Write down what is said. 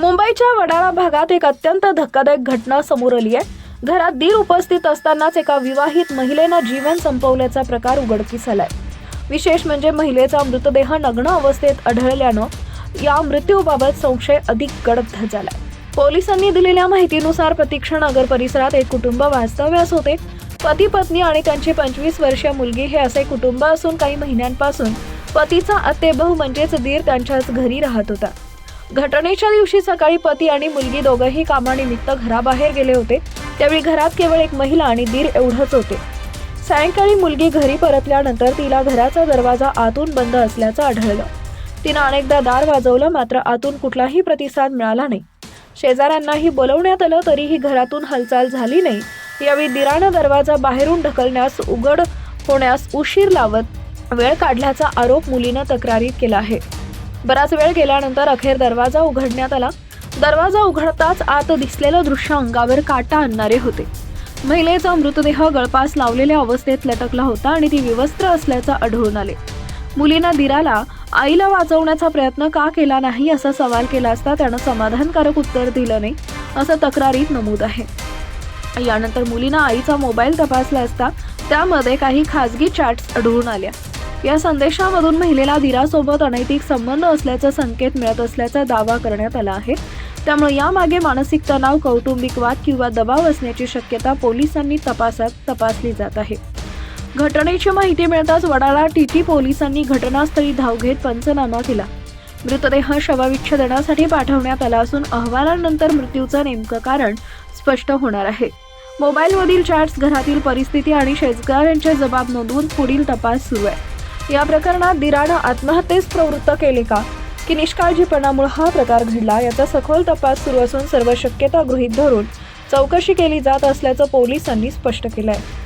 मुंबईच्या वडाळा भागात एक अत्यंत धक्कादायक घटना समोर आली आहे. घरात दीर उपस्थित असतानाच एका विवाहित महिलेनं जीवन संपवल्याचा प्रकार उघडकीस आलाय. विशेष म्हणजे महिलेचा मृतदेह नग्न अवस्थेत आढळल्यानं या मृत्यूबाबत संशय अधिक गडद झालाय. पोलिसांनी दिलेल्या माहितीनुसार प्रतीक्षा नगर परिसरात एक कुटुंब वास्तव्यास होते. पती पत्नी आणि त्यांची पंचवीस वर्षीय मुलगी हे असे कुटुंब असून काही महिन्यांपासून पतीचा आतेभाऊ म्हणजेच दीर त्यांच्याच घरी राहत होता. घटनेच्या दिवशी सकाळी पती आणि मुलगी दोघंही कामानिमित्त घराबाहेर गेले होते. त्यावेळी घरात केवळ एक महिला आणि दीर एवढंच होते. सायंकाळी मुलगी घरी परतल्यानंतर तिला घराचा दरवाजा आतून बंद असल्याचं आढळलं. तिनं अनेकदा दार वाजवलं मात्र आतून कुठलाही प्रतिसाद मिळाला नाही. शेजाऱ्यांनाही बोलवण्यात आलं तरीही घरातून हालचाल झाली नाही. यावेळी दिरानं दरवाजा बाहेरून ढकलण्यास उघड होण्यास उशीर लावत वेळ काढल्याचा आरोप मुलीनं तक्रारीत केला आहे. बराच वेळ गेल्यानंतर अखेर दरवाजा उघडण्यात आला. दरवाजा उघडताच आत दिसलेलं दृश्य अंगावर काटा आणणारे होते. महिलेचा मृतदेह गळपास लावलेल्या अवस्थेत लटकला होता आणि ती विवस्त्र असल्याचं आढळून आले. मुलीनं दिराला आईला वाचवण्याचा प्रयत्न का केला नाही? असा सवाल केला असता त्यानं समाधानकारक उत्तर दिलं नाही असं तक्रारीत नमूद आहे. यानंतर मुलीनं आईचा मोबाईल तपासला असता त्यामध्ये काही खासगी चॅट्स आढळून आल्या. या संदेशामधून महिलेला दिरासोबत अनैतिक संबंध असल्याचा संकेत मिळत असल्याचा दावा करण्यात आला आहे. त्यामुळे यामागे मानसिक तणाव कौटुंबिक वाद किंवा दबाव असण्याची शक्यता पोलिसांनी तपासात तपासली जात आहे. घटनेची माहिती मिळताच वडाळा टीटी पोलिसांनी घटनास्थळी धाव घेत पंचनामा केला. मृतदेह शवविच्छेदनासाठी पाठवण्यात आला असून अहवालानंतर मृत्यूचं नेमकं कारण स्पष्ट होणार आहे. मोबाईलमधील चॅट्स घरातील परिस्थिती आणि शेतकऱ्यांचे जबाब नोंदवून पुढील तपास सुरू आहे. या प्रकरणात दिरानं आत्महत्येस प्रवृत्त केले का? की निष्काळजीपणामुळे हा प्रकार घडला याचा सखोल तपास सुरू असून सर्व शक्यता गृहीत धरून चौकशी केली जात असल्याचं पोलिसांनी स्पष्ट केलं आहे